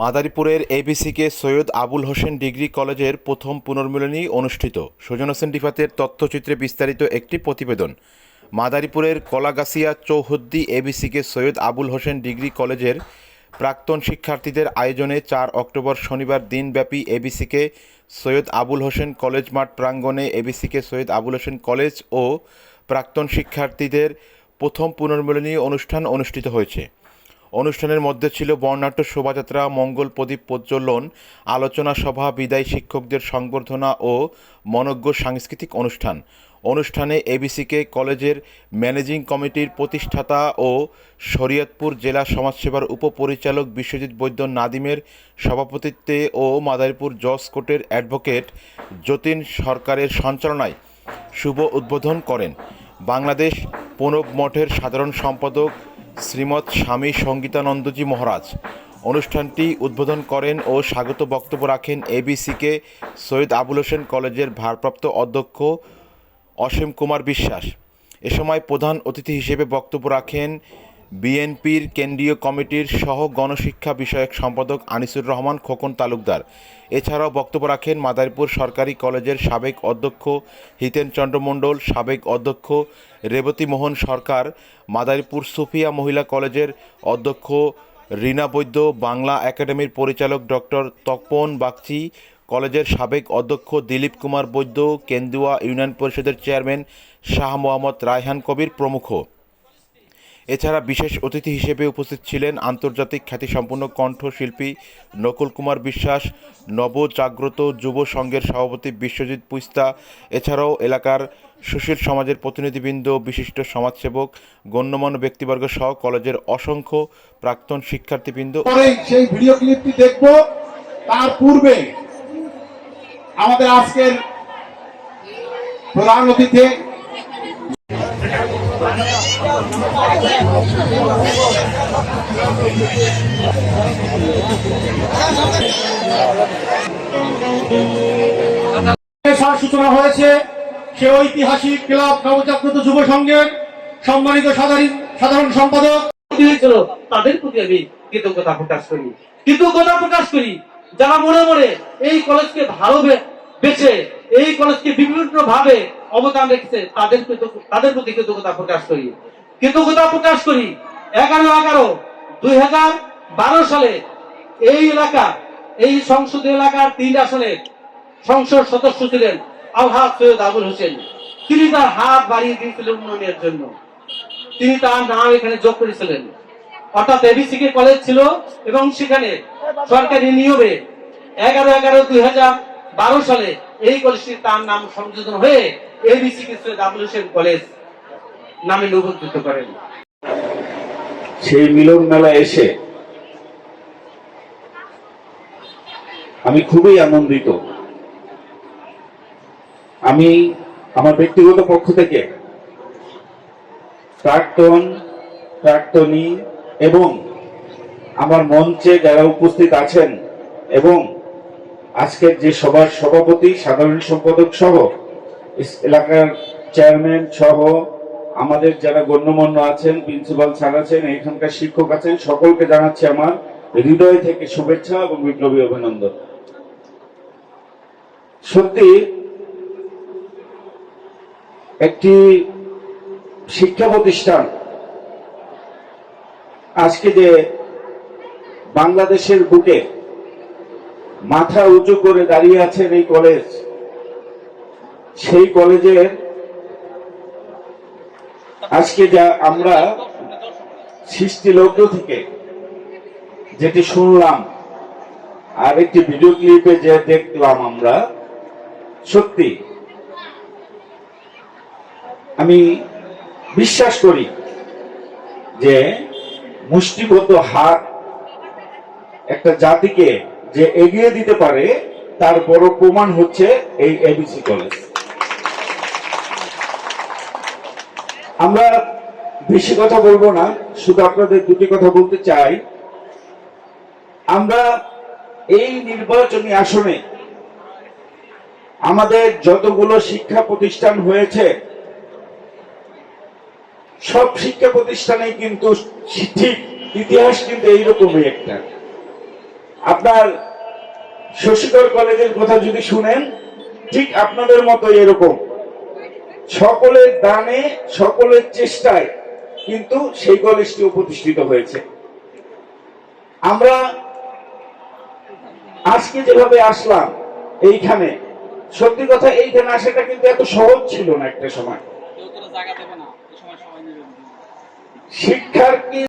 মাদারীপুরের A B C K Syed Abul Hossain degree কলেজের প্রথম পুনর্মিলনী অনুষ্ঠিত। সুজন হোসেন রিফাতের তথ্যচিত্রে বিস্তারিত একটি প্রতিবেদন। মাদারীপুরের কলাগাছিয়া চৌহদ্দি এবিসিকে সৈয়দ আবুল হোসেন ডিগ্রি কলেজের প্রাক্তন শিক্ষার্থীদের আয়োজনে চার অক্টোবর শনিবার দিনব্যাপী এবিসিকে সৈয়দ আবুল হোসেন কলেজ মাঠ প্রাঙ্গণে এবিসিকে সৈয়দ আবুল হোসেন কলেজ ও প্রাক্তন শিক্ষার্থীদের প্রথম পুনর্মিলনী অনুষ্ঠান অনুষ্ঠিত হয়েছে। অনুষ্ঠানের মধ্যে ছিল বর্ণাঢ্য শোভাযাত্রা, মঙ্গল প্রদীপ প্রজ্বলন, আলোচনা সভা, বিদায়ী শিক্ষকদের সংবর্ধনা ও মনজ্ঞ সাংস্কৃতিক অনুষ্ঠান। অনুষ্ঠানে এবিসিকে কলেজের ম্যানেজিং কমিটির প্রতিষ্ঠাতা ও শরীয়তপুর জেলা সমাজসেবার উপপরিচালক বিশ্বজিৎ বৈদ্য নাদিমের সভাপতিত্বে ও মাদারীপুর জজ কোর্টের অ্যাডভোকেট যতীন সরকারের সঞ্চালনায় শুভ উদ্বোধন করেন। বাংলাদেশ প্রণব মঠের সাধারণ সম্পাদক শ্রীমৎ স্বামী সঙ্গীতানন্দজি মহারাজ। অনুষ্ঠানটি উদ্বোধন করেন ও স্বাগত বক্তব্য রাখেন এবিসিকে সৈয়দ আবুল হোসেন কলেজের ভারপ্রাপ্ত অধ্যক্ষ অসীম কুমার বিশ্বাস। এ সময় প্রধান অতিথি হিসেবে বক্তব্য রাখেন বিএনপির কেন্দ্রীয় কমিটির সহ গণশিক্ষা বিষয়ক সম্পাদক আনিসুর রহমান খোকন তালুকদার। এছাড়াও বক্তব্য রাখেন মাদারীপুর সরকারি কলেজের সাবেক অধ্যক্ষ হিতেন চন্দ্র মণ্ডল, সাবেক অধ্যক্ষ রেবতী মোহন সরকার, মাদারীপুর সুফিয়া মহিলা কলেজের অধ্যক্ষ রীনা বৈদ্য, বাংলা একাডেমির পরিচালক ডক্টর তপন বাগচি, কলেজের সাবেক অধ্যক্ষ দিলীপ কুমার বৈদ্য, কেন্দুয়া ইউনিয়ন পরিষদের চেয়ারম্যান শাহ মোহাম্মদ রায়হান কবির প্রমুখ। এছাড়া বিশেষ অতিথি হিসেবে উপস্থিত ছিলেন আন্তর্জাতিক খ্যাতিসম্পন্ন কণ্ঠশিল্পী নকুল কুমার বিশ্বাস, নবজাগ্রত যুব সংঘের সভাপতি বিশ্বজিৎ পুস্তা, এছাড়াও এলাকার সুশীল সমাজের প্রতিনিধিবৃন্দ, বিশিষ্ট সমাজসেবক, গণ্যমান্য ব্যক্তিবর্গ সহ কলেজের অসংখ্য প্রাক্তন শিক্ষার্থীবৃন্দ সেই ভিডিও ক্লিপটি দেখব। তার পূর্বে আমাদের আজকের প্রধান অতিথি সূচনা হয়েছে সে ঐতিহাসিক ক্লাব নবজাগ্রত যুব সংঘের সম্মানিত সাধারণ সম্পাদক। হয়েছিল? তাদের প্রতি আমি কৃতজ্ঞতা প্রকাশ করি। কৃতজ্ঞতা প্রকাশ করি, যারা মনে মনে এই কলেজকে ভালো বেছে, এই কলেজকে বিভিন্ন ভাবে অবদান রেখেছে, তাদের তাদের প্রতি কৃতজ্ঞতা প্রকাশ করি। কৃতজ্ঞতা প্রকাশ করি, এগারো এগারো, দুই হাজার বারো সালে এই এলাকা, এই সংসদীয় এলাকার তিন আসনে সংসদ সদস্য ছিলেন আলহাজ সৈয়দ আবুল হোসেন। তিনি তার হাত বাড়িয়ে দিয়েছিলেন উন্নয়নের জন্য। তিনি তার নাম এখানে যোগ করেছিলেন। অর্থাৎ এবিসি কে কলেজ ছিল এবং সেখানে সরকারি নিয়মে এগারো এগারো দুই হাজার বারো সালে এই কলেজটির তার নাম সংযোজন হয়ে এবিসিকে সৈয়দ আবুল হোসেন কলেজ নামে নিবন্ধিত করেন। সেই মিলন মেলায় এসে আমি খুবই আনন্দিত। আমি আমার ব্যক্তিগত পক্ষ থেকে প্রাক্তন, প্রাক্তনী এবং আমার মঞ্চে যারা উপস্থিত আছেন এবং আজকের যে সভার সভাপতি, সাধারণ সম্পাদক সহ এলাকার চেয়ারম্যান সহ আমাদের যারা গণ্যমান্য আছেন, প্রিন্সিপাল স্যার আছেন, এখানকার শিক্ষক আছেন, সকলকে জানাচ্ছি আমার হৃদয় থেকে শুভেচ্ছা এবং বিপ্লবী অভিনন্দন। সত্যি, একটি শিক্ষা প্রতিষ্ঠান আজকে যে বাংলাদেশের বুকে মাথা উঁচু করে দাঁড়িয়ে আছেন এই কলেজ, সেই কলেজের আজকে যা আমরা সৃষ্টিলগ্ন থেকে যেটি শুনলাম আর একটি ভিডিও ক্লিপে যে দেখলাম আমরা, সত্যি আমি বিশ্বাস করি যে মুষ্টিগত হাত একটা জাতিকে যে এগিয়ে দিতে পারে, তার বড় প্রমাণ হচ্ছে এই এবিসি কলেজ আমরা বেশি কথা বলব না, শুধু আপনাদের দুটি কথা বলতে চাই। আমরা এই নির্বাচনী আসনে আমাদের যতগুলো শিক্ষা প্রতিষ্ঠান হয়েছে, সব শিক্ষা প্রতিষ্ঠানে কিন্তু ঠিক ইতিহাস কিন্তু এইরকমই একটা। আপনার শশীকর কলেজের কথা যদি শুনেন, ঠিক আপনাদের মতো এরকম। সকলের দানে সকলের চেষ্টায় কিন্তু সেই কলেজটিও প্রতিষ্ঠিত হয়েছে। আমরা আজকে যেভাবে আসলাম এইখানে সত্যি কথা এইখানে আসাটা কিন্তু এত সহজ ছিল না একটা সময়। শিক্ষার কি